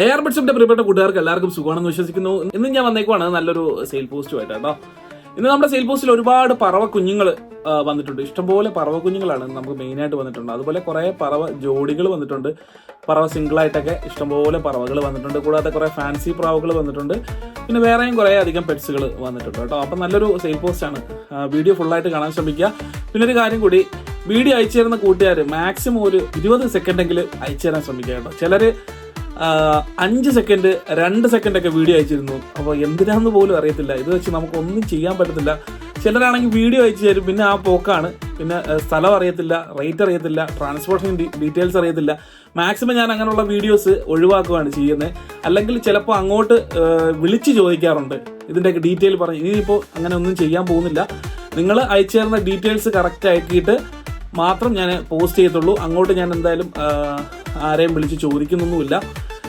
A R ബഡ്സിന്റെ പ്രിയപ്പെട്ട കൂട്ടുകാർക്ക് എല്ലാവർക്കും സുഖമാണെന്ന് വിശ്വസിക്കുന്നു. ഇന്ന് ഞാൻ വന്നേക്കുവാണ് നല്ലൊരു സെയിൽ പോസ്റ്റുമായിട്ട് കേട്ടോ ഇന്ന് നമ്മുടെ സെയിൽ പോസ്റ്റിൽ ഒരുപാട് പറവ കുഞ്ഞുങ്ങൾ വന്നിട്ടുണ്ട്. ഇഷ്ടംപോലെ പറവ കുഞ്ഞുങ്ങളാണ് നമുക്ക് മെയിനായിട്ട് വന്നിട്ടുണ്ട്. അതുപോലെ കുറേ പറവ ജോഡികൾ വന്നിട്ടുണ്ട്. പറവ സിംഗിൾ ആയിട്ടൊക്കെ ഇഷ്ടംപോലെ പറവകൾ വന്നിട്ടുണ്ട്. കൂടാതെ കുറെ ഫാൻസി പറവകൾ വന്നിട്ടുണ്ട്. പിന്നെ വേറെയും കുറേ അധികം പെറ്റ്സുകൾ വന്നിട്ടുണ്ട് കേട്ടോ. അപ്പം നല്ലൊരു സെയിൽ പോസ്റ്റ് ആണ്. വീഡിയോ ഫുള്ളായിട്ട് കാണാൻ ശ്രമിക്കുക. പിന്നെ ഒരു കാര്യം കൂടി വീഡിയോ അയച്ചു തരുന്ന കൂട്ടുകാർ മാക്സിമം ഒരു ഇരുപത് സെക്കൻഡെങ്കിലും അയച്ചു തരാൻ ശ്രമിക്കുക കേട്ടോ. ചിലർ അഞ്ച് സെക്കൻഡ് രണ്ട് സെക്കൻഡൊക്കെ വീഡിയോ അയച്ചിരുന്നു. അപ്പോൾ എന്തിനാന്ന് പോലും അറിയത്തില്ല. ഇത് വെച്ച് നമുക്കൊന്നും ചെയ്യാൻ പറ്റത്തില്ല. ചിലരാണെങ്കിൽ വീഡിയോ അയച്ചു തരും. പിന്നെ ആ പോക്കാണ്. പിന്നെ സ്ഥലം അറിയത്തില്ല റേറ്റ് അറിയത്തില്ല ട്രാൻസ്പോർട്ടേഷൻ ഡീറ്റെയിൽസ് അറിയത്തില്ല. മാക്സിമം ഞാൻ അങ്ങനെയുള്ള വീഡിയോസ് ഒഴിവാക്കുകയാണ് ചെയ്യുന്നത്. അല്ലെങ്കിൽ ചിലപ്പോൾ അങ്ങോട്ട് വിളിച്ച് ചോദിക്കാറുണ്ട്. ഇതിന്റെയൊക്കെ ഡീറ്റെയിൽ പറഞ്ഞ്. ഇനിയിപ്പോൾ അങ്ങനെ ഒന്നും ചെയ്യാൻ പോകുന്നില്ല. നിങ്ങൾ അയച്ചു തരുന്ന ഡീറ്റെയിൽസ് കറക്റ്റ് ആക്കിയിട്ട് മാത്രം ഞാൻ പോസ്റ്റ് ചെയ്യത്തുള്ളൂ. അങ്ങോട്ട് ഞാൻ എന്തായാലും ആരെയും വിളിച്ച് ചോദിക്കുന്നൊന്നുമില്ല.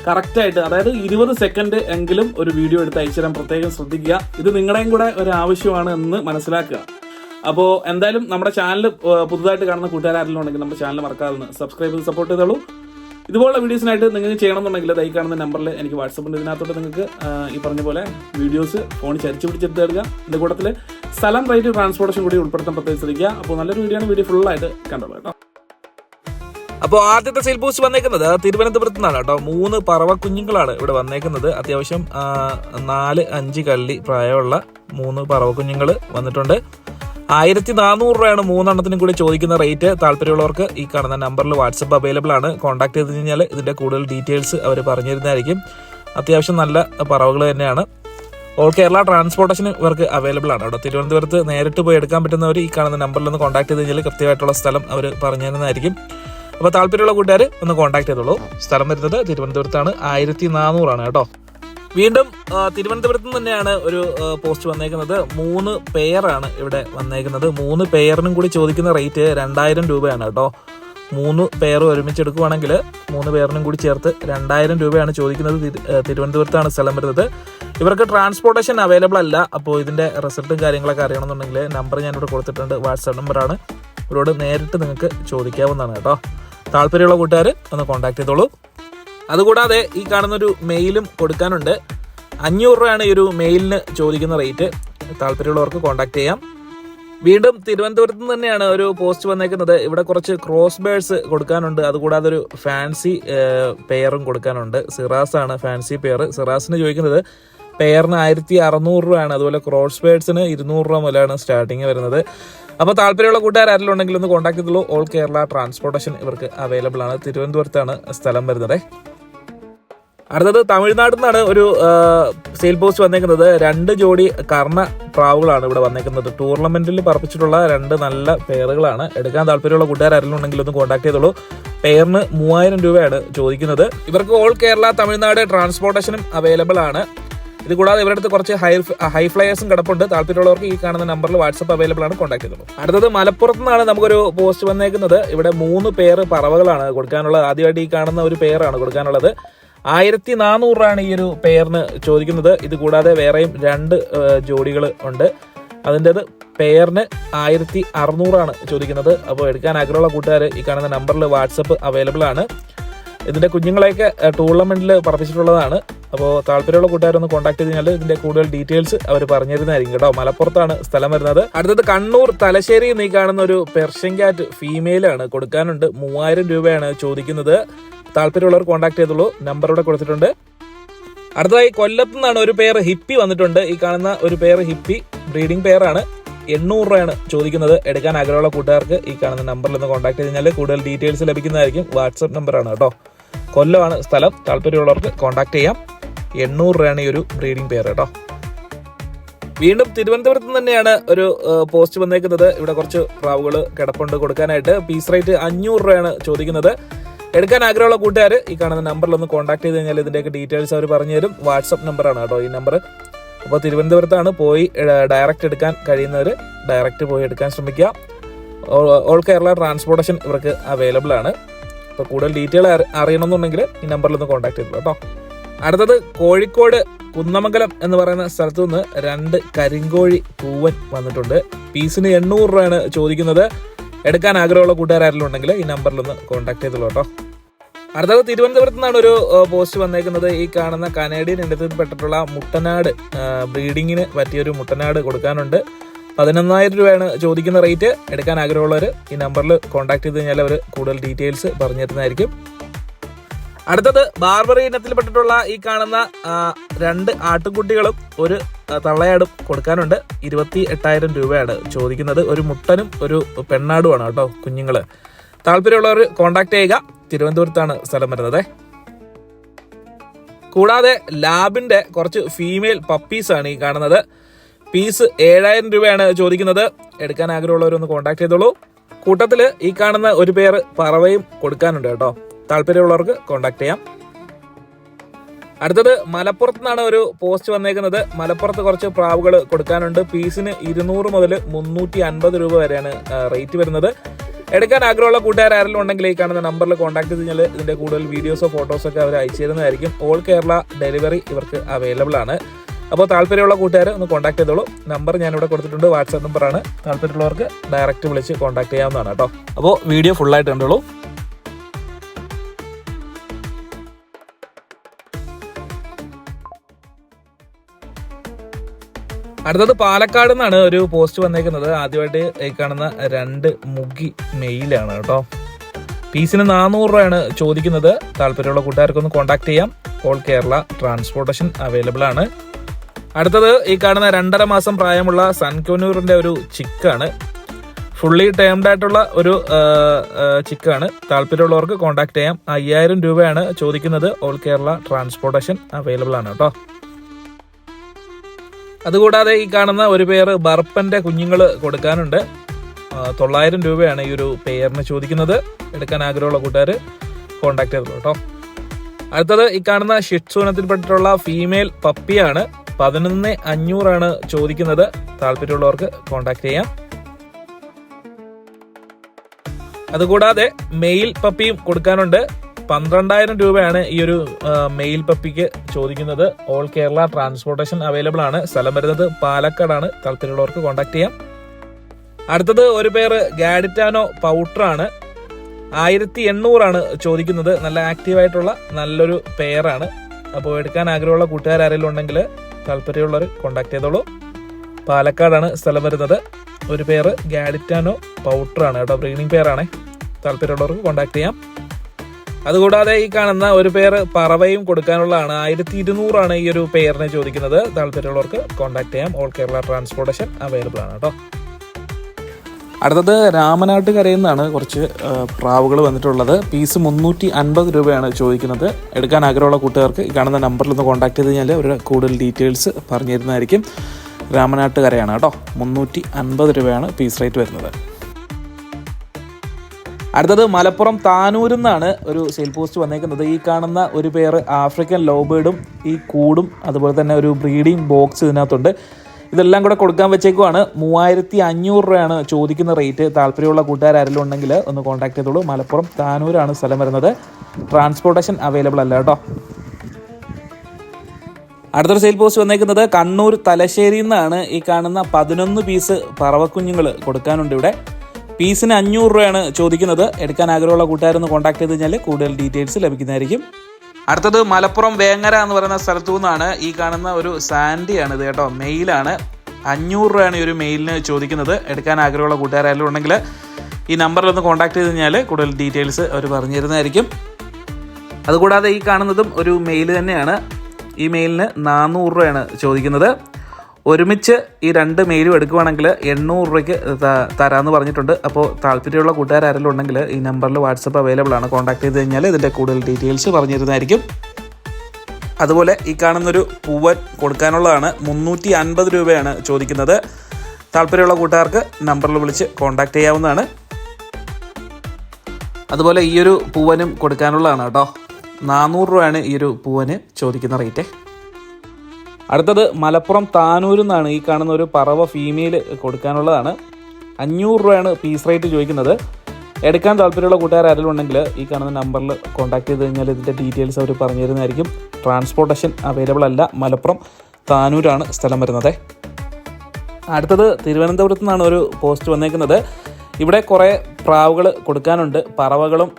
കറക്റ്റായിട്ട് അതായത് ഇരുപത് സെക്കൻഡ് എങ്കിലും ഒരു വീഡിയോ എടുത്ത് അയച്ചു തരാൻ പ്രത്യേകം ശ്രദ്ധിക്കുക. ഇത് നിങ്ങളുടെയും കൂടെ ഒരു ആവശ്യമാണ് എന്ന് മനസ്സിലാക്കുക. അപ്പോൾ എന്തായാലും നമ്മുടെ ചാനൽ പുതുതായിട്ട് കാണുന്ന കൂട്ടുകാരെല്ലാം ഉണ്ടെങ്കിൽ നമ്മുടെ ചാനൽ മറക്കാതെ സബ്സ്ക്രൈബ് ചെയ്ത് സപ്പോർട്ട് ചെയ്തോളൂ. ഇതുപോലുള്ള വീഡിയോസിനായിട്ട് നിങ്ങൾക്ക് ചെയ്യണമെന്നുണ്ടെങ്കിൽ ദൈ കാണുന്ന നമ്പറിൽ എനിക്ക് വാട്സപ്പിന്റെ ഇതിനകത്തോട്ട് നിങ്ങൾക്ക് ഈ പറഞ്ഞ പോലെ വീഡിയോസ് ഫോൺ ചരിച്ച് പിടിച്ചെടുത്ത് തരിക ഇതിന്റെ കൂട്ടത്തിൽ സ്ഥലം റേറ്റ് ട്രാൻസ്പോർട്ടേഷൻ കൂടി ഉൾപ്പെടുത്താൻ പ്രത്യേകം ശ്രദ്ധിക്കുക. അപ്പോൾ നല്ലൊരു വീഡിയോ ആണ്. വീഡിയോ ഫുള്ളായിട്ട് കണ്ടോളൂ കേട്ടോ. അപ്പോൾ ആദ്യത്തെ സെയിൽ പോസ്റ്റ് വന്നേക്കുന്നത് തിരുവനന്തപുരത്ത് നിന്നാണ് കേട്ടോ. മൂന്ന് പറവ കുഞ്ഞുങ്ങളാണ് ഇവിടെ വന്നേക്കുന്നത്. അത്യാവശ്യം നാല് അഞ്ച് കള്ളി പ്രായമുള്ള മൂന്ന് പറവ കുഞ്ഞുങ്ങൾ വന്നിട്ടുണ്ട്. ആയിരത്തി നാനൂറ് രൂപയാണ് മൂന്നെണ്ണത്തിനും കൂടി ചോദിക്കുന്ന റേറ്റ് താല്പര്യമുള്ളവർക്ക് ഈ കാണുന്ന നമ്പറിൽ വാട്സപ്പ് അവൈലബിൾ ആണ്. കോൺടാക്ട് ചെയ്ത് കഴിഞ്ഞാൽ ഇതിന്റെ കൂടുതൽ ഡീറ്റെയിൽസ് അവർ പറഞ്ഞു തരുന്നതായിരിക്കും അത്യാവശ്യം നല്ല പറവകൾ തന്നെയാണ്. ഓൾ കേരള ട്രാൻസ്പോർട്ടേഷൻ ഇവർക്ക് അവൈലബിൾ ആണ് അവിടെ തിരുവനന്തപുരത്ത് നേരിട്ട് പോയി എടുക്കാൻ പറ്റുന്നവർ ഈ കാണുന്ന നമ്പറിൽ ഒന്ന് കോൺടാക്ട് ചെയ്ത് കഴിഞ്ഞാൽ കൃത്യമായിട്ടുള്ള സ്ഥലം അവർ പറഞ്ഞു തരുന്നതായിരിക്കും അപ്പോൾ താല്പര്യമുള്ള കൂട്ടുകാർ ഒന്ന് കോൺടാക്ട് ചെയ്തോളൂ. സ്ഥലം വരുന്നത് തിരുവനന്തപുരത്താണ്. ആയിരത്തി നാനൂറാണ് കേട്ടോ. വീണ്ടും തിരുവനന്തപുരത്ത് നിന്ന് തന്നെയാണ് ഒരു പോസ്റ്റ് വന്നേക്കുന്നത്. മൂന്ന് പെയറാണ് ഇവിടെ വന്നേക്കുന്നത്. മൂന്ന് പെയറിനും കൂടി ചോദിക്കുന്ന റേറ്റ് രണ്ടായിരം രൂപയാണ് കേട്ടോ. മൂന്ന് പെയർ ഒരുമിച്ച് എടുക്കുവാണെങ്കിൽ മൂന്ന് പേരിനും കൂടി ചേർത്ത് രണ്ടായിരം രൂപയാണ് ചോദിക്കുന്നത് തിരുവനന്തപുരത്താണ് സ്ഥലം വരുന്നത്. ഇവർക്ക് ട്രാൻസ്പോർട്ടേഷൻ അവൈലബിൾ അല്ല. അപ്പോൾ ഇതിന്റെ റിസൾട്ടും കാര്യങ്ങളൊക്കെ അറിയണമെന്നുണ്ടെങ്കിൽ നമ്പർ ഞാനിവിടെ കൊടുത്തിട്ടുണ്ട്. വാട്സാപ്പ് നമ്പറാണ് ഇവരോട് നേരിട്ട് നിങ്ങൾക്ക് ചോദിക്കാവുന്നതാണ് കേട്ടോ. താല്പര്യമുള്ള കൂട്ടുകാർ ഒന്ന് കോൺടാക്ട് ചെയ്തോളൂ. അതുകൂടാതെ ഈ കാണുന്ന ഒരു മെയിലും കൊടുക്കാനുണ്ട്. അഞ്ഞൂറ് രൂപയാണ് ഈ ഒരു മെയിലിന് ചോദിക്കുന്ന റേറ്റ് താല്പര്യമുള്ളവർക്ക് കോൺടാക്ട് ചെയ്യാം. വീണ്ടും തിരുവനന്തപുരത്ത് നിന്ന് തന്നെയാണ് ഒരു പോസ്റ്റ് വന്നേക്കുന്നത്. ഇവിടെ കുറച്ച് ക്രോസ് ബേഴ്സ് കൊടുക്കാനുണ്ട്. അതുകൂടാതെ ഒരു ഫാൻസി പെയറും കൊടുക്കാനുണ്ട്. സിറാസ് ആണ് ഫാൻസി പെയർ സിറാസിന് ചോദിക്കുന്നത് പെയറിന് ആയിരത്തി അറുന്നൂറ് രൂപയാണ്. അതുപോലെ ക്രോസ് ബേഴ്സിന് ഇരുന്നൂറ് രൂപ മുതലാണ് സ്റ്റാർട്ടിങ് വരുന്നത്. അപ്പോൾ താല്പര്യമുള്ള കൂട്ടുകാർ ആരെങ്കിലും ഉണ്ടെങ്കിൽ ഒന്ന് കോൺടാക്ട് ചെയ്തുള്ളൂ ഓൾ കേരള ട്രാൻസ്പോർട്ടേഷൻ ഇവർക്ക് അവൈലബിൾ ആണ്. തിരുവനന്തപുരത്താണ് സ്ഥലം വരുന്നത്. അടുത്തത് തമിഴ്നാട്ടിൽ നിന്നാണ് ഒരു സെയിൽ പോസ്റ്റ് വന്നേക്കുന്നത്. രണ്ട് ജോഡി കർണ പ്രാവുകളാണ് ഇവിടെ വന്നേക്കുന്നത്. ടൂർണമെന്റിൽ പറപ്പിച്ചിട്ടുള്ള രണ്ട് നല്ല പേറുകളാണ് എടുക്കാൻ താല്പര്യമുള്ള കൂട്ടുകാർ ആരെങ്കിലും ഉണ്ടെങ്കിൽ ഒന്ന് കോൺടാക്ട് ചെയ്തോളൂ. പേറിന് മൂവായിരം രൂപയാണ് ചോദിക്കുന്നത്. ഇവർക്ക് ഓൾ കേരള തമിഴ്നാട് ട്രാൻസ്പോർട്ടേഷനും അവൈലബിൾ ആണ്. ഇത് കൂടാതെ ഇവരുടെ അടുത്ത് കുറച്ച് ഹൈ ഹൈ ഫ്ലയേഴ്സും കിടപ്പുണ്ട്. താല്പര്യമുള്ളവർക്ക് ഈ കാണുന്ന നമ്പറിൽ വാട്സപ്പ് അവൈലബിൾ ആണ് കോൺടാക്ട് ചെയ്തോളൂ അടുത്തത് മലപ്പുറത്ത് നിന്നാണ് നമുക്കൊരു പോസ്റ്റ് വന്നേക്കുന്നത്. ഇവിടെ മൂന്ന് പേര് പറവകളാണ് കൊടുക്കാനുള്ളത് ആദ്യമായിട്ട് ഈ കാണുന്ന ഒരു പേരാണ് കൊടുക്കാനുള്ളത്. ആയിരത്തി നാനൂറ് രൂപയാണ് ഈ ഒരു പെയറിന് ചോദിക്കുന്നത്. ഇത് കൂടാതെ വേറെയും രണ്ട് ജോഡികൾ ഉണ്ട്. അതിന്റെത് പെയറിന് ആയിരത്തി അറുന്നൂറാണ് ചോദിക്കുന്നത്. അപ്പോൾ എടുക്കാൻ ആഗ്രഹമുള്ള കൂട്ടുകാർ ഈ കാണുന്ന നമ്പറിൽ വാട്സപ്പ് അവൈലബിൾ ആണ്. ഇതിന്റെ കുഞ്ഞുങ്ങളെയൊക്കെ ടൂർണമെന്റിൽ പറപ്പിച്ചിട്ടുള്ളതാണ് അപ്പോൾ താല്പര്യമുള്ള കൂട്ടുകാരൊന്ന് കോൺടാക്ട് ചെയ്ത് കഴിഞ്ഞാൽ ഇതിന്റെ കൂടുതൽ ഡീറ്റെയിൽസ് അവർ പറഞ്ഞു തരുന്നതായിരിക്കും കേട്ടോ. മലപ്പുറത്താണ് സ്ഥലം വരുന്നത്. അടുത്തത് കണ്ണൂർ തലശ്ശേരി നീ കാണുന്ന ഒരു പെർഷ്യൻ കാറ്റ് ഫീമെയിൽ ആണ്. കൊടുക്കാനുണ്ട് മൂവായിരം രൂപയാണ് ചോദിക്കുന്നത്. താല്പര്യമുള്ളവർ കോൺടാക്ട് ചെയ്തുള്ളൂ നമ്പർ ഇവിടെ കൊടുത്തിട്ടുണ്ട്. അടുത്തതായി കൊല്ലത്തു നിന്നാണ് ഒരു പേർ ഹിപ്പി വന്നിട്ടുണ്ട്. ഈ കാണുന്ന ഒരു പേർ ഹിപ്പി ബ്രീഡിംഗ് പെയറാണ് എണ്ണൂറ് രൂപയാണ് ചോദിക്കുന്നത്. എടുക്കാൻ ആഗ്രഹമുള്ള കൂട്ടുകാർക്ക് ഈ കാണുന്ന നമ്പറിൽ ഒന്ന് കോൺടാക്ട് ചെയ്ത് കഴിഞ്ഞാൽ കൂടുതൽ ഡീറ്റെയിൽസ് ലഭിക്കുന്നതായിരിക്കും. വാട്സപ്പ് നമ്പറാണ് കേട്ടോ. കൊല്ലമാണ് സ്ഥലം. താല്പര്യമുള്ളവർക്ക് കോൺടാക്ട് ചെയ്യാം. എണ്ണൂറ് രൂപയാണ് ഈ ഒരു ബ്രീഡിംഗ് പെയർ കേട്ടോ. വീണ്ടും തിരുവനന്തപുരത്ത് തന്നെയാണ് ഒരു പോസ്റ്റ് വന്നേക്കുന്നത്. ഇവിടെ കുറച്ച് പ്രാവുകൾ കിടപ്പുണ്ട് കൊടുക്കാനായിട്ട്. പീസ് റേറ്റ് അഞ്ഞൂറ് രൂപയാണ് ചോദിക്കുന്നത്. എടുക്കാൻ ആഗ്രഹമുള്ള കൂട്ടുകാർ ഈ കാണുന്ന നമ്പറിൽ ഒന്ന് കോൺടാക്ട് ചെയ്ത് കഴിഞ്ഞാൽ ഇതിന്റെയൊക്കെ ഡീറ്റെയിൽസ് അവർ പറഞ്ഞു തരും. വാട്സപ്പ് നമ്പറാണ് കേട്ടോ ഈ നമ്പർ അപ്പോൾ തിരുവനന്തപുരത്താണ് പോയി ഡയറക്റ്റ് എടുക്കാൻ കഴിയുന്നവർ ഡയറക്റ്റ് പോയി എടുക്കാൻ ശ്രമിക്കുക. ഓൾ കേരള ട്രാൻസ്പോർട്ടേഷൻ ഇവർക്ക് അവൈലബിൾ ആണ്. അപ്പോൾ കൂടുതൽ ഡീറ്റെയിൽ അറിയണമെന്നുണ്ടെങ്കിൽ ഈ നമ്പറിൽ ഒന്ന് കോൺടാക്ട് ചെയ്തു കേട്ടോ. അടുത്തത് കോഴിക്കോട് കുന്നമംഗലം എന്ന് പറയുന്ന സ്ഥലത്തു നിന്ന് രണ്ട് കരിങ്കോഴി പൂവൻ വന്നിട്ടുണ്ട്. പീസിന് എണ്ണൂറ് രൂപയാണ് ചോദിക്കുന്നത്. എടുക്കാൻ ആഗ്രഹമുള്ള കൂട്ടുകാരെല്ലാം ഉണ്ടെങ്കിൽ ഈ നമ്പറിൽ ഒന്ന് കോൺടാക്ട് ചെയ്തോളൂ കേട്ടോ. അടുത്തത് തിരുവനന്തപുരത്ത് നിന്നാണ് ഒരു പോസ്റ്റ് വന്നേക്കുന്നത്. ഈ കാണുന്ന കനേഡിയൻ ഇനത്തിൽപ്പെട്ടിട്ടുള്ള മുട്ടനാട് ബ്രീഡിങ്ങിന് പറ്റിയൊരു മുട്ടനാട് കൊടുക്കാനുണ്ട്. പതിനൊന്നായിരം രൂപയാണ് ചോദിക്കുന്ന റേറ്റ്. എടുക്കാൻ ആഗ്രഹമുള്ളവർ ഈ നമ്പറിൽ കോൺടാക്ട് ചെയ്ത് കഴിഞ്ഞാൽ അവർ കൂടുതൽ ഡീറ്റെയിൽസ് പറഞ്ഞു തരുന്നതായിരിക്കും. അടുത്തത് ബാർബറി ഇനത്തിൽപ്പെട്ടിട്ടുള്ള ഈ കാണുന്ന രണ്ട് ആട്ടുകുട്ടികളും ഒരു തള്ളയാടും കൊടുക്കാനുണ്ട്. ഇരുപത്തി എട്ടായിരം രൂപയാണ് ചോദിക്കുന്നത്. ഒരു മുട്ടനും ഒരു പെണ്ണാടുമാണ് കേട്ടോ കുഞ്ഞുങ്ങൾ താല്പര്യമുള്ളവർ കോൺടാക്ട് ചെയ്യുക. തിരുവനന്തപുരത്താണ് സ്ഥലം വരുന്നത്. കൂടാതെ ലാബിന്റെ കുറച്ച് ഫീമെയിൽ പപ്പീസ് ആണ് ഈ കാണുന്നത്. പീസ് ഏഴായിരം രൂപയാണ് ചോദിക്കുന്നത്. എടുക്കാൻ ആഗ്രഹമുള്ളവരൊന്ന് കോൺടാക്ട് ചെയ്തോളൂ. കൂട്ടത്തിൽ ഈ കാണുന്ന ഒരു പേര് പറവയും കൊടുക്കാനുണ്ട് കേട്ടോ. താല്പര്യമുള്ളവർക്ക് കോൺടാക്ട് ചെയ്യാം. അടുത്തത് മലപ്പുറത്ത് നിന്നാണ് ഒരു പോസ്റ്റ് വന്നേക്കുന്നത്. മലപ്പുറത്ത് കുറച്ച് പ്രാവുകൾ കൊടുക്കാനുണ്ട്. പീസിന് ഇരുന്നൂറ് മുതൽ മുന്നൂറ്റി അൻപത് രൂപ വരെയാണ് റേറ്റ് വരുന്നത്. എടുക്കാൻ ആഗ്രഹമുള്ള കൂട്ടുകാർ ആരെങ്കിലും ഉണ്ടെങ്കിൽ ഈ കാണുന്ന നമ്പറിൽ കോൺടാക്ട് കഴിഞ്ഞാൽ ഇതിന്റെ കൂടുതൽ വീഡിയോസോ ഫോട്ടോസോ ഒക്കെ അവർ അയച്ചു തരുന്നതായിരിക്കും. ഓൾ കേരള ഡെലിവറി ഇവർക്ക് അവൈലബിൾ ആണ്. അപ്പോൾ താല്പര്യമുള്ള കൂട്ടുകാർ ഒന്ന് കോൺടാക്ട് ചെയ്തോളൂ. നമ്പർ ഞാനിവിടെ കൊടുത്തിട്ടുണ്ട്. വാട്സാപ്പ് നമ്പറാണ് താല്പര്യമുള്ളവർക്ക് ഡയറക്റ്റ് വിളിച്ച് കോൺടാക്ട് ചെയ്യാവുന്നതാണ് കേട്ടോ. അപ്പോൾ വീഡിയോ ഫുള്ളായിട്ട് കണ്ടോളൂ. അടുത്തത് പാലക്കാട് നിന്നാണ് ഒരു പോസ്റ്റ് വന്നേക്കുന്നത്. ആദ്യമായിട്ട് കാണുന്ന രണ്ട് മുഗി മെയിലാണ് കേട്ടോ. പീസിന് നാനൂറ് രൂപയാണ് ചോദിക്കുന്നത്. താല്പര്യമുള്ള കൂട്ടുകാർക്കൊന്ന് കോൺടാക്ട് ചെയ്യാം. ഓൾ കേരള ട്രാൻസ്പോർട്ടേഷൻ അവൈലബിൾ ആണ്. അടുത്തത് ഈ കാണുന്ന രണ്ടര മാസം പ്രായമുള്ള സൺകൊനൂറിന്റെ ഒരു ചിക്കാണ്. ഫുള്ളി ടേംഡ് ആയിട്ടുള്ള ഒരു ചിക്കാണ്. താല്പര്യമുള്ളവർക്ക് കോൺടാക്ട് ചെയ്യാം. അയ്യായിരം രൂപയാണ് ചോദിക്കുന്നത്. ഓൾ കേരള ട്രാൻസ്പോർട്ടേഷൻ അവൈലബിൾ ആണ് കേട്ടോ. അതുകൂടാതെ ഈ കാണുന്ന ഒരു പേര് ബർപ്പന്റെ കുഞ്ഞുങ്ങൾ കൊടുക്കാനുണ്ട്. തൊള്ളായിരം രൂപയാണ് ഈ ഒരു പേരിന് ചോദിക്കുന്നത്. എടുക്കാൻ ആഗ്രഹമുള്ള കൂട്ടുകാർ കോണ്ടാക്ട് ചെയ്തോളൂ കേട്ടോ അടുത്തത് ഈ കാണുന്ന ഷിറ്റ്സൂനത്തിൽപ്പെട്ടിട്ടുള്ള ഫീമെയിൽ പപ്പിയാണ്. പതിനൊന്ന് അഞ്ഞൂറാണ് ചോദിക്കുന്നത്. താല്പര്യമുള്ളവർക്ക് കോണ്ടാക്ട് ചെയ്യാം. അതുകൂടാതെ മെയിൽ പപ്പിയും കൊടുക്കാനുണ്ട്. പന്ത്രണ്ടായിരം രൂപയാണ് ഈ ഒരു മെയിൽ പപ്പിക്ക് ചോദിക്കുന്നത്. ഓൾ കേരള ട്രാൻസ്പോർട്ടേഷൻ അവൈലബിൾ ആണ്. സ്ഥലം വരുന്നത് പാലക്കാടാണ്. താല്പര്യമുള്ളവർക്ക് കോൺടാക്ട് ചെയ്യാം. അടുത്തത് ഒരു പേര് ഗാഡിറ്റാനോ പൗട്ടറാണ് ആയിരത്തി എണ്ണൂറാണ് ചോദിക്കുന്നത്. നല്ല ആക്റ്റീവായിട്ടുള്ള നല്ലൊരു പെയറാണ് അപ്പോൾ എടുക്കാൻ ആഗ്രഹമുള്ള കൂട്ടുകാർ ആരെങ്കിലും ഉണ്ടെങ്കിൽ താല്പര്യമുള്ളവർ കോൺടാക്ട് ചെയ്തോളൂ. പാലക്കാടാണ് സ്ഥലം വരുന്നത്. ഒരു പേര് ഗാഡിറ്റാനോ പൗട്ടറാണ് കേട്ടോ ബ്രീഡിംഗ് പെയറാണ് താല്പര്യമുള്ളവർക്ക് കോൺടാക്ട് ചെയ്യാം. അതുകൂടാതെ ഈ കാണുന്ന ഒരു പേര് പറവയും കൊടുക്കാനുള്ളതാണ്. ആയിരത്തി ഇരുന്നൂറാണ് ഈ ഒരു പേരിനെ ചോദിക്കുന്നത്. താല്പര്യമുള്ളവർക്ക് കോൺടാക്ട് ചെയ്യാം. ഓൾ കേരള ട്രാൻസ്പോർട്ടേഷൻ അവൈലബിൾ ആണ് കേട്ടോ. അടുത്തത് രാമനാട്ടുകരയിൽ നിന്നാണ് കുറച്ച് പ്രാവുകൾ വന്നിട്ടുള്ളത്. പീസ് മുന്നൂറ്റി അൻപത് രൂപയാണ് ചോദിക്കുന്നത്. എടുക്കാൻ ആഗ്രഹമുള്ള കൂട്ടുകാർക്ക് ഈ കാണുന്ന നമ്പറിൽ ഒന്ന് കോൺടാക്ട് ചെയ്ത് കഴിഞ്ഞാൽ ഒരു കൂടുതൽ ഡീറ്റെയിൽസ് പറഞ്ഞു തരുന്നതായിരിക്കും രാമനാട്ട് കരയാണ് കേട്ടോ. മുന്നൂറ്റി അൻപത് രൂപയാണ് പീസ് റേറ്റ് വരുന്നത്. അടുത്തത് മലപ്പുറം താനൂരിൽ നിന്നാണ് ഒരു സെയിൽ പോസ്റ്റ് വന്നേക്കുന്നത്. ഈ കാണുന്ന ഒരു പേര് ആഫ്രിക്കൻ ലോബേർഡും ഈ കൂടും അതുപോലെ തന്നെ ഒരു ബ്രീഡിംഗ് ബോക്സ് ഇതിനകത്തുണ്ട്. ഇതെല്ലാം കൂടെ കൊടുക്കാൻ വെച്ചേക്കുവാണ്. മൂവായിരത്തി അഞ്ഞൂറ് രൂപയാണ് ചോദിക്കുന്ന റേറ്റ് താല്പര്യമുള്ള കൂട്ടുകാർ ആരെങ്കിലും ഉണ്ടെങ്കിൽ ഒന്ന് കോൺടാക്ട് ചെയ്തോളൂ. മലപ്പുറം താനൂരാണ് സ്ഥലം വരുന്നത്. ട്രാൻസ്പോർട്ടേഷൻ അവൈലബിൾ അല്ല കേട്ടോ. അടുത്തൊരു സെയിൽ പോസ്റ്റ് വന്നേക്കുന്നത് കണ്ണൂർ തലശ്ശേരിയിൽ നിന്നാണ് ഈ കാണുന്ന പതിനൊന്ന് പീസ് പറവക്കുഞ്ഞുങ്ങൾ കൊടുക്കാനുണ്ട് ഇവിടെ. പീസിന് അഞ്ഞൂറ് രൂപയാണ് ചോദിക്കുന്നത്. എടുക്കാൻ ആഗ്രഹമുള്ള കൂട്ടുകാരൊന്ന് കോൺടാക്ട് ചെയ്ത് കഴിഞ്ഞാൽ കൂടുതൽ ഡീറ്റെയിൽസ് ലഭിക്കുന്നതായിരിക്കും. അടുത്തത് മലപ്പുറം വേങ്ങര എന്ന് പറയുന്ന സ്ഥലത്തു നിന്നാണ് ഈ കാണുന്ന ഒരു സാൻഡിയാണ് ഇത് കേട്ടോ. മെയിലാണ്. അഞ്ഞൂറ് രൂപയാണ് ഈ ഒരു മെയിലിന് ചോദിക്കുന്നത്. എടുക്കാൻ ആഗ്രഹമുള്ള കൂട്ടുകാരെല്ലാം ഉണ്ടെങ്കിൽ ഈ നമ്പറിൽ ഒന്ന് കോൺടാക്ട് ചെയ്ത് കഴിഞ്ഞാൽ കൂടുതൽ ഡീറ്റെയിൽസ് അവർ പറഞ്ഞു തരുന്നതായിരിക്കും. അതുകൂടാതെ ഈ കാണുന്നതും ഒരു മെയിൽ തന്നെയാണ്. ഈ മെയിലിന് നാനൂറ് രൂപയാണ് ചോദിക്കുന്നത്. ഒരുമിച്ച് ഈ രണ്ട് മെയിലും എടുക്കുവാണെങ്കിൽ എണ്ണൂറ് രൂപയ്ക്ക് തരാമെന്ന് പറഞ്ഞിട്ടുണ്ട്. അപ്പോൾ താല്പര്യമുള്ള കൂട്ടുകാർ ആരെങ്കിലും ഉണ്ടെങ്കിൽ ഈ നമ്പറിൽ വാട്സപ്പ് അവൈലബിൾ ആണ്. കോൺടാക്ട് ചെയ്ത് കഴിഞ്ഞാൽ ഇതിന്റെ കൂടുതൽ ഡീറ്റെയിൽസ് പറഞ്ഞു തരുന്നതായിരിക്കും അതുപോലെ ഈ കാണുന്നൊരു പൂവൻ കൊടുക്കാനുള്ളതാണ് മുന്നൂറ്റി അൻപത് രൂപയാണ് ചോദിക്കുന്നത്. താല്പര്യമുള്ള കൂട്ടുകാർക്ക് നമ്പറിൽ വിളിച്ച് കോൺടാക്ട് ചെയ്യാവുന്നതാണ്. അതുപോലെ ഈയൊരു പൂവനും കൊടുക്കാനുള്ളതാണ് കേട്ടോ. നാനൂറ് രൂപയാണ് ഈ ഒരു പൂവന് ചോദിക്കുന്ന റേറ്റ് അടുത്തത് മലപ്പുറം താനൂരിൽ നിന്നാണ് ഈ കാണുന്ന ഒരു പറവ ഫീമെയിൽ കൊടുക്കാനുള്ളതാണ്. അഞ്ഞൂറ് രൂപയാണ് പീസ് റേറ്റ് ചോദിക്കുന്നത്. എടുക്കാൻ താല്പര്യമുള്ള കൂട്ടുകാർ ആരെങ്കിലും ഉണ്ടെങ്കിൽ ഈ കാണുന്ന നമ്പറിൽ കോൺടാക്ട് ചെയ്ത് കഴിഞ്ഞാൽ ഇതിന്റെ ഡീറ്റെയിൽസ് അവർ പറഞ്ഞു തരുന്നതായിരിക്കും ട്രാൻസ്പോർട്ടേഷൻ അവൈലബിൾ അല്ല. മലപ്പുറം താനൂരാണ് സ്ഥലം വരുന്നത്. അടുത്തത് തിരുവനന്തപുരത്ത് നിന്നാണ് ഒരു പോസ്റ്റ് വന്നേക്കുന്നത്. ഇവിടെ കുറേ പ്രാവുകൾ കൊടുക്കാനുണ്ട്. പറവകളും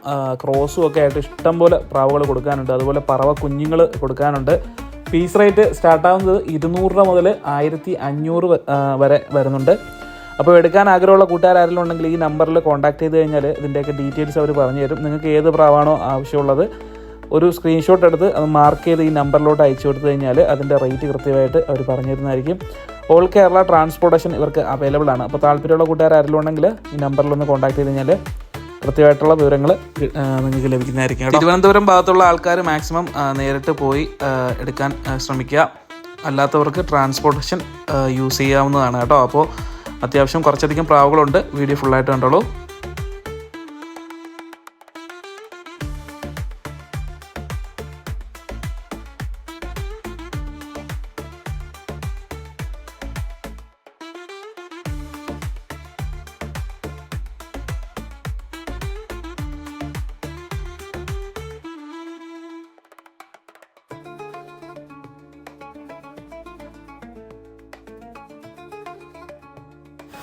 ക്രോസും ഒക്കെ ആയിട്ട് ഇഷ്ടംപോലെ പ്രാവുകൾ കൊടുക്കാനുണ്ട്. അതുപോലെ പറവ കുഞ്ഞുങ്ങൾ കൊടുക്കാനുണ്ട്. പീസ് റേറ്റ് സ്റ്റാർട്ടാവുന്നത് ഇരുന്നൂറ് രൂപ മുതൽ ആയിരത്തി അഞ്ഞൂറ് വരെ വരുന്നുണ്ട്. അപ്പോൾ എടുക്കാൻ ആഗ്രഹമുള്ള കൂട്ടുകാരെങ്കിലും ഉണ്ടെങ്കിൽ ഈ നമ്പറിൽ കോൺടാക്ട് ചെയ്ത് കഴിഞ്ഞാൽ ഇതിന്റെയൊക്കെ ഡീറ്റെയിൽസ് അവർ പറഞ്ഞു തരും. നിങ്ങൾക്ക് ഏത് പ്രാവാണോ ആവശ്യമുള്ളത് ഒരു സ്ക്രീൻഷോട്ട് എടുത്ത് അത് മാർക്ക് ചെയ്ത് ഈ നമ്പറിലോട്ട് അയച്ചു കൊടുത്തു കഴിഞ്ഞാൽ അതിന്റെ റേറ്റ് കൃത്യമായിട്ട് അവർ പറഞ്ഞു തരുന്നതായിരിക്കും. ഓൾ കേരള ട്രാൻസ്പോർട്ടേഷൻ ഇവർക്ക് അവൈലബിൾ ആണ്. അപ്പോൾ താല്പര്യമുള്ള കൂട്ടുകാരെങ്കിലും ഉണ്ടെങ്കിൽ ഈ നമ്പറിലൊന്ന് കോൺടാക്ട് ചെയ്ത് കഴിഞ്ഞാൽ കൃത്യമായിട്ടുള്ള വിവരങ്ങൾ നിങ്ങൾക്ക് ലഭിക്കുന്നതായിരിക്കും. തിരുവനന്തപുരം ഭാഗത്തുള്ള ആൾക്കാർ മാക്സിമം നേരിട്ട് പോയി എടുക്കാൻ ശ്രമിക്കുക. അല്ലാത്തവർക്ക് ട്രാൻസ്പോർട്ടേഷൻ യൂസ് ചെയ്യാവുന്നതാണ് കേട്ടോ. അപ്പോൾ അത്യാവശ്യം കുറച്ചധികം പ്രാവുകളുണ്ട്. വീഡിയോ ഫുള്ളായിട്ട് കണ്ടോളൂ.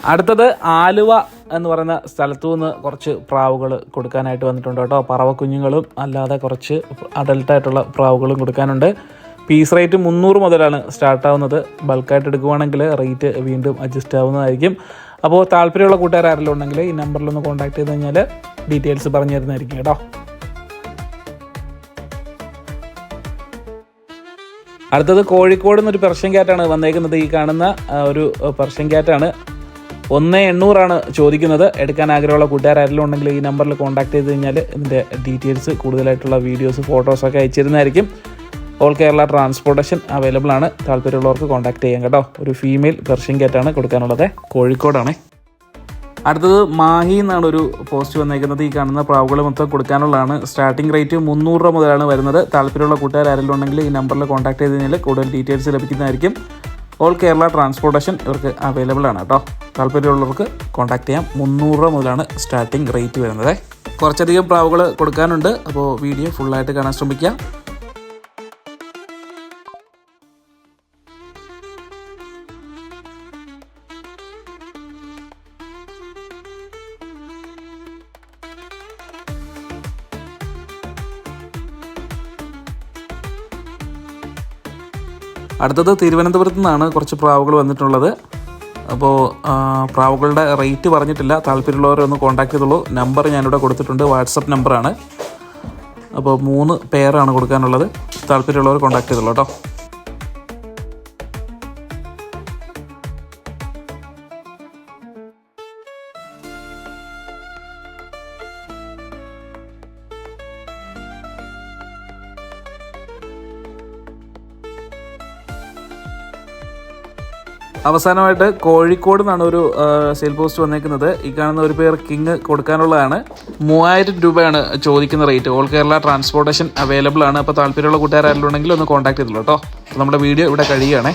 അടുത്തത് ആലുവ എന്ന് പറയുന്ന സ്ഥലത്തു നിന്ന് കുറച്ച് പ്രാവുകൾ കൊടുക്കാനായിട്ട് വന്നിട്ടുണ്ട് കേട്ടോ. പറവക്കുഞ്ഞുങ്ങളും അല്ലാതെ കുറച്ച് അഡൽട്ടായിട്ടുള്ള പ്രാവുകളും കൊടുക്കാനുണ്ട്. പീസ് റേറ്റ് മുന്നൂറ് മുതലാണ് സ്റ്റാർട്ടാവുന്നത് ബൾക്കായിട്ട് എടുക്കുവാണെങ്കിൽ റേറ്റ് വീണ്ടും അഡ്ജസ്റ്റ് ആവുന്നതായിരിക്കും. അപ്പോൾ താല്പര്യമുള്ള കൂട്ടുകാർ ആരെങ്കിലും ഉണ്ടെങ്കിൽ ഈ നമ്പറിലൊന്ന് കോൺടാക്ട് ചെയ്ത് കഴിഞ്ഞാൽ ഡീറ്റെയിൽസ് പറഞ്ഞു തരുന്നതായിരിക്കും കേട്ടോ. അടുത്തത് കോഴിക്കോട് നിന്നൊരു പെർഷ്യൻ ക്യാറ്റാണ് വന്നേക്കുന്നത്. ഈ കാണുന്ന ഒരു പെർഷ്യൻ ക്യാറ്റാണ് ഒന്ന് എണ്ണൂറാണ് ചോദിക്കുന്നത്. എടുക്കാൻ ആഗ്രഹമുള്ള കൂട്ടുകാരെല്ലാം ഉണ്ടെങ്കിൽ ഈ നമ്പറിൽ കോൺടാക്ട് ചെയ്ത് കഴിഞ്ഞാൽ ഇതിന്റെ ഡീറ്റെയിൽസ് കൂടുതലായിട്ടുള്ള വീഡിയോസ് ഫോട്ടോസൊക്കെ അയച്ചിരുന്നതായിരിക്കും. ഓൾ കേരള ട്രാൻസ്പോർട്ടേഷൻ അവൈലബിൾ ആണ്. താല്പര്യമുള്ളവർക്ക് കോൺടാക്ട് ചെയ്യാം കേട്ടോ. ഒരു ഫീമെയിൽ പെർഷ്യൻ കേറ്റാണ് കൊടുക്കാനുള്ളത്. കോഴിക്കോടാണ്. അടുത്തത് മാഹി എന്നാണ് ഒരു പോസ്റ്റ് വന്നേക്കുന്നത്. ഈ കാണുന്ന പ്രാവുകൾ മൊത്തം കൊടുക്കാനുള്ളതാണ്. സ്റ്റാർട്ടിംഗ് റേറ്റ് മുന്നൂറ് രൂപ മുതലാണ് വരുന്നത്. താല്പര്യമുള്ള കൂട്ടുകാർ ഉണ്ടെങ്കിൽ ഈ നമ്പറിൽ കോൺടാക്ട് ചെയ്ത് കഴിഞ്ഞാൽ കൂടുതൽ ഡീറ്റെയിൽസ് ലഭിക്കുന്നതായിരിക്കും. ഓൾ കേരള ട്രാൻസ്പോർട്ടേഷൻ ഇവർക്ക് അവൈലബിൾ ആണ് കേട്ടോ. താല്പര്യമുള്ളവർക്ക് കോൺടാക്ട് ചെയ്യാം. മുന്നൂറ് രൂപ മുതലാണ് സ്റ്റാർട്ടിംഗ് റേറ്റ് വരുന്നത്. കുറച്ചധികം പ്രാവുകൾ കൊടുക്കാനുണ്ട്. അപ്പോൾ വീഡിയോ ഫുള്ളായിട്ട് കാണാൻ ശ്രമിക്കുക അടുത്തത് തിരുവനന്തപുരത്ത് നിന്നാണ് കുറച്ച് പ്രാവുകൾ വന്നിട്ടുള്ളത്. അപ്പോൾ പ്രാവുകളുടെ റേറ്റ് പറഞ്ഞിട്ടില്ല. താല്പര്യമുള്ളവരെ ഒന്ന് കോൺടാക്ട് ചെയ്തോളൂ. നമ്പർ ഞാനിവിടെ കൊടുത്തിട്ടുണ്ട്. വാട്സപ്പ് നമ്പറാണ്. അപ്പോൾ മൂന്ന് പേരാണ് കൊടുക്കാനുള്ളത്. താല്പര്യമുള്ളവർ കോൺടാക്ട് ചെയ്തോളൂ കേട്ടോ. അവസാനമായിട്ട് കോഴിക്കോട് നിന്നാണ് ഒരു സെയിൽ പോസ്റ്റ് വന്നേക്കുന്നത്. ഈ കാണുന്ന ഒരു പേർ കിങ് കൊടുക്കാനുള്ളതാണ്. മൂവായിരം രൂപയാണ് ചോദിക്കുന്ന rate all Kerala transportation available ആണ്. അപ്പോൾ താല്പര്യമുള്ള കൂട്ടുകാരെല്ലാം ഒന്ന് കോൺടാക്ട് ചെയ്തോളൂ കേട്ടോ. നമ്മുടെ വീഡിയോ ഇവിടെ കഴിയുകയാണേ.